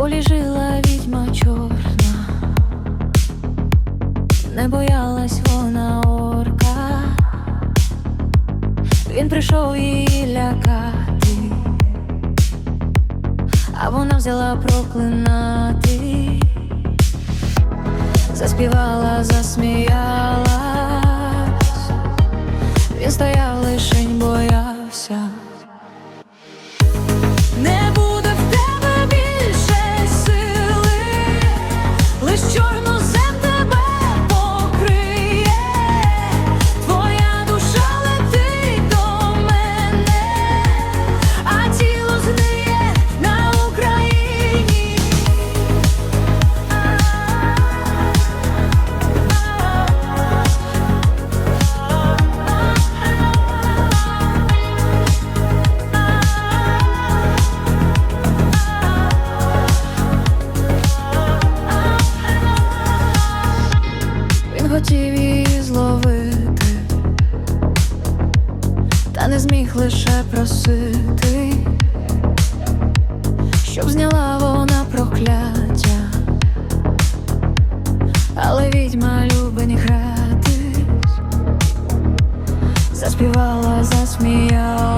полі жила відьма чорна, не боялась вона орка, він прийшов її лякати, а вона взяла проклинати, заспівала, засміялась, він стояв лишень просити, щоб зняла вона прокляття, але відьма любить гратись, заспівала, засміялась,